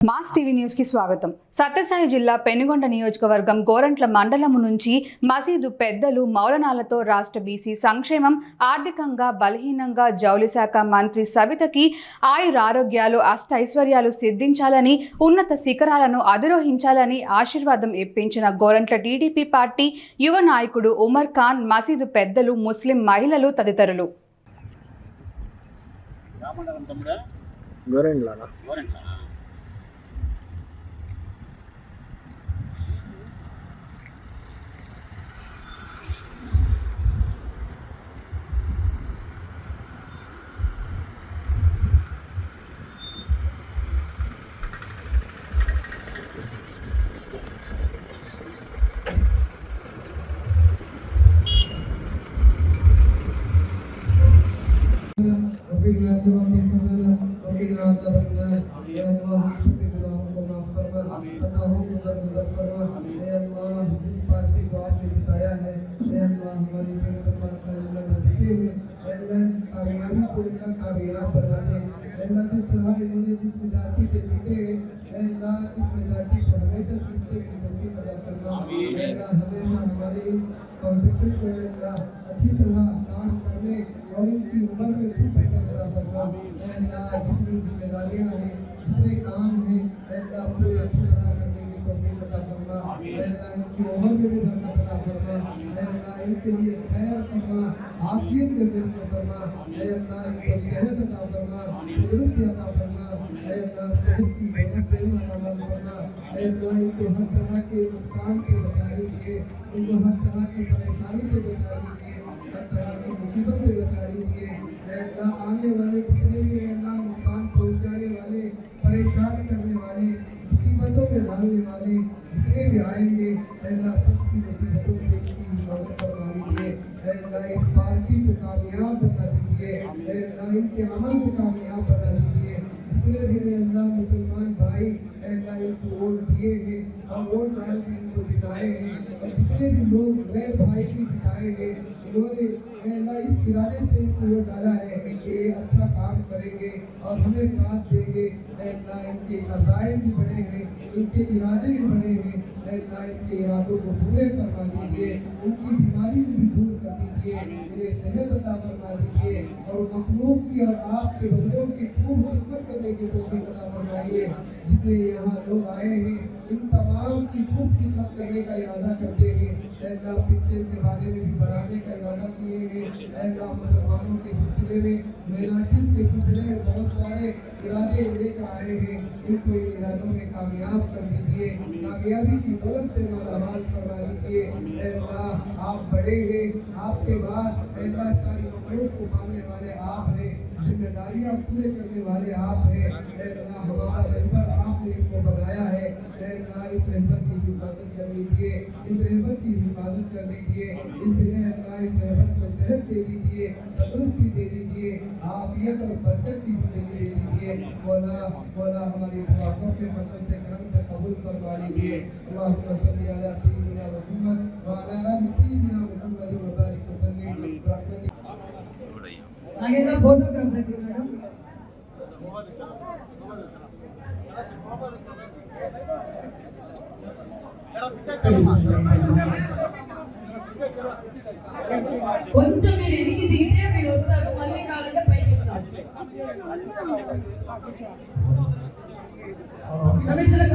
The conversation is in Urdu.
మాస్ టీవీ న్యూస్కి స్వాగతం. సత్యసాయి జిల్లా పెనుగొండ నియోజకవర్గం గోరంట్ల మండలం నుంచి మసీదు పెద్దలు మౌలనాలతో రాష్ట్ర బీసీ సంక్షేమం ఆర్థికంగా బలహీనంగా జౌళి శాఖ మంత్రి సవితకి ఆయురారోగ్యాలు అష్ట ఐశ్వర్యాలు సిద్ధించాలని ఉన్నత శిఖరాలను అధిరోహించాలని ఆశీర్వాదం ఇప్పించిన గోరంట్ల టీడీపీ పార్టీ యువ నాయకుడు ఉమర్ ఖాన్ మసీదు పెద్దలు ముస్లిం మహిళలు తదితరులు. النار يا الله چھوٹے گناہوں کو معاف فرما خطاؤں کو درگزر فرما۔ اے اللہ جس پارٹی کو آپ نے جتایا ہے اے اللہ ہماری فرما کا اللہ میں جتے ہوئے اے اللہ کامیابی کو اتنا کامیاب بنا دے۔ اے اللہ جس طرح انہوں نے جس میجارٹی سے جیتے ہیں اے اللہ اس میجارٹی کو ہمیشہ جیتنے کی توفیق عطا فرما۔ اے اللہ ہمیشہ ہمارے اس کنوکشن کو اے اللہ اچھی طرح کام کرنے اور ان کی عمر میں بھی برکت عطا فرما۔ اے اللہ جتنی ذمہ داریاں ہیں جتنے کام ہیں اے اللہ پورے اچھی طرح کرنے کی توفیق عطا فرما۔ اے اللہ ان کی عمر میں بھی برکت عطا فرما۔ اے اللہ ان کے لیے خیر فرما۔ عافیت کے رزق فرما۔ اے اللہ ان کو صحت عطا فرما۔ تندرستی عطا فرما۔ اے اللہ صحت کی بہت سے نماز فرما۔ اے اللہ ان کو ہر طرح کے نقصان سے بچا لیجیے ان کو ہر طرح کی پریشانی سے بچا لیجیے ہر طرح کی مصیبت سے بچا لیجیے بھی آئیں گے۔ اے اللہ، سب کی مصیبتوں سے ان کی حفاظت فرما لیجیے اے اللہ، اس پارٹی کو کامیاب بنا دیجیے اے اللہ، ان کے عمل کو کامیاب بنا دیجیے جتنے بھی اے اللہ، مسلمان بھائی، اے اللہ، ان کو ووٹ دیے ہیں۔ اور ووٹ ڈال کے ان کو جتائے ہیں۔ اور جتنے بھی لوگ غیر بھائی کی جتائے ہیں، انہوں نے اے اللہ، اس ارادے سے ان کو ووٹ ڈالا ہے کریں گے اور ہمیں ساتھ دیں گے۔ اے اللہ، ان کے عزائم بھی بڑے ہیں، ان کے ارادے بھی بڑے ہیں۔ اے اللہ، ان کے ارادوں کو پورے فرما دیجیے، ان کی بیماری کو بھی دور کر دیجیے، انہیں صحت عطا فرما دیجیے اور مخلوق کی اور آپ کے بندوں کی خوب خدمت کرنے کی توفیق عطا فرمائیے۔ جتنے یہاں لوگ آئے ہیں، ان تمام کی خوب خدمت کرنے کا ارادہ کرتے ہیں۔ اللہ پکچر کے بارے میں بھی بڑھانے کا ارادہ کیے ہیں اے اللہ مسلمانوں کے سلسلے میں مینارٹیز کے سلسلے میں بہت سارے ارادے لے کر آئے ہیں۔ ان کو ان ارادوں میں کامیاب کر دیجیے کامیابی کی دولت سے مالا مال فرما دیجیے اے اللہ آپ بڑے ہیں۔ آپ کے بعد اے اللہ ساری مخلوق کو پالنے والے آپ ہیں۔ ذمہ داریاں پورے کرنے والے آپ ہیں۔ اے اللہ ہمارا رہبر آپ نے ان کو بنایا ہے۔ اے اللہ، اس رہبر کی حفاظت کر لیجیے اس رہبر کی حفاظت کر دیجیے اس اے اللہ، اس رہبر کو صحت دے دیجیے تندرستی دے دیجیے عافیت اور برکت کی زندگی دے دیجیے مولا مولا ہماری دعا کو اپنے فضل سے، کرم سے قبول فرما لیجیے اللہم صلی علی سیدنا محمد అలాగే ఫోటోగ్రాఫర్ మేడం. కొంచెం మీరు ఎదిగి దిగితే మీరు వస్తారు. మళ్ళీ కావాలంటే పైకి వస్తారు రమేష్ గారు